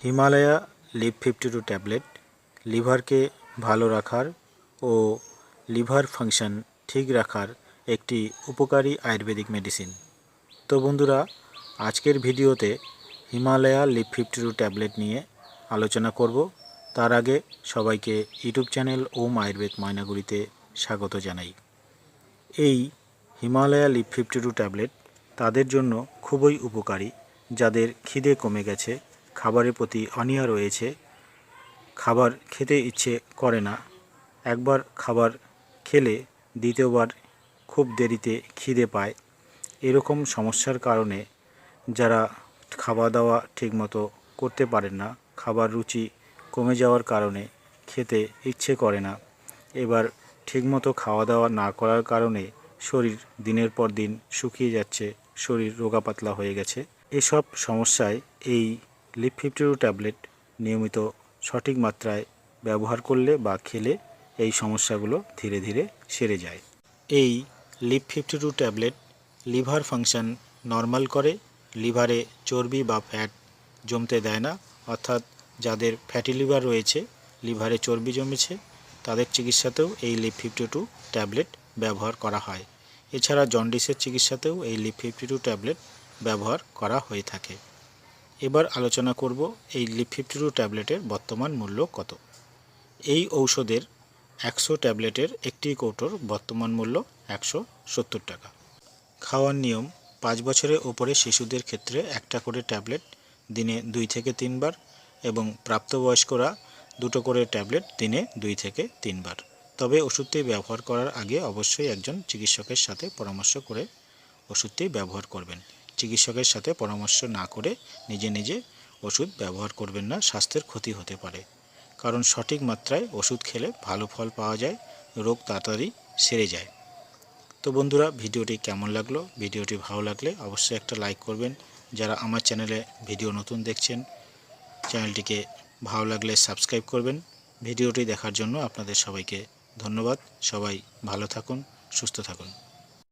Himalaya Liv fifty two tablet, লিভারকে ভালো রাখার ও liver function ঠিক রাখার একটি উপকারী আয়ুর্বেদিক মেডিসিন। তো বন্ধুরা, আজকের ভিডিওতে Himalaya Liv fifty two tablet নিয়ে আলোচনা করব। তার আগে সবাইকে ইউটিউব চ্যানেল ওম আয়ুর্বেদ ময়নাগুড়িতে স্বাগত জানাই। এই Himalaya Liv fifty two tablet তাদের জন্য খুবই উপকারী, যাদের খিদে কমে গেছে খাবারের প্রতি অনীহা রয়েছে। খাবার খেতে ইচ্ছে করে না। একবার খাবার খেলে দ্বিতীয়বার খুব দেরিতে খিদে পায়। এরকম সমস্যার কারণে যারা খাওয়া দাওয়া ঠিকমতো করতে পারেন না, খাবার রুচি কমে যাওয়ার কারণে খেতে ইচ্ছে করে না। এবার ঠিকমতো খাওয়া দাওয়া না করার কারণে শরীর দিনের পর দিন শুকিয়ে যাচ্ছে, শরীর রোগাপাতলা হয়ে গেছে। এসব সমস্যায় এই লিপ ফিফটি টু ট্যাবলেট নিয়মিত সঠিক মাত্রায় ব্যবহার করলে বা খেলে এই সমস্যাগুলো ধীরে ধীরে সেরে যায়। এই Liv fifty two tablet liver function normal করে, লিভারে চর্বি বা ফ্যাট জমতে দেয় না, অর্থাৎ যাদের ফ্যাটি লিভার রয়েছে, লিভারে চর্বি জমেছে, তাদের চিকিৎসাতেও এই লিপ ফিফটি টু ট্যাবলেট ব্যবহার করা হয়। এছাড়া জন্ডিসের চিকিৎসাতেও এই লিপ ফিফটি টু ট্যাবলেট ব্যবহার করা হয়ে থাকে। এবার আলোচনা করব এই ফিফটি ট্যাবলেটের বর্তমান মূল্য কত? এই ঔষধের একশো ট্যাবলেটের একটি কৌটোর বর্তমান মূল্য একশো সত্তর টাকা। খাওয়ার নিয়ম, পাঁচ বছরের ওপরে শিশুদের ক্ষেত্রে একটা করে ট্যাবলেট দিনে দুই থেকে তিনবার এবং প্রাপ্তবয়স্করা দুটো করে ট্যাবলেট দিনে দুই থেকে তিনবার। তবে ওষুধটি ব্যবহার করার আগে অবশ্যই একজন চিকিৎসকের সাথে পরামর্শ করে ওষুধটি ব্যবহার করবেন। চিকিৎসকের সাথে পরামর্শ না করে নিজে নিজে ওষুধ ব্যবহার করবেন না, স্বাস্থ্যের ক্ষতি হতে পারে। কারণ সঠিক মাত্রায় ওষুধ খেলে ভালো ফল পাওয়া যায়, রোগ তাড়াতাড়ি সেরে যায়। তো বন্ধুরা, ভিডিওটি কেমন লাগল? ভিডিওটি ভালো লাগলে অবশ্যই একটা লাইক করবেন। যারা আমার চ্যানেলে ভিডিও নতুন দেখছেন, চ্যানেলটিকে ভালো লাগলে সাবস্ক্রাইব করবেন। ভিডিওটি দেখার জন্য আপনাদের সবাইকে ধন্যবাদ। সবাই ভালো থাকুন, সুস্থ থাকুন।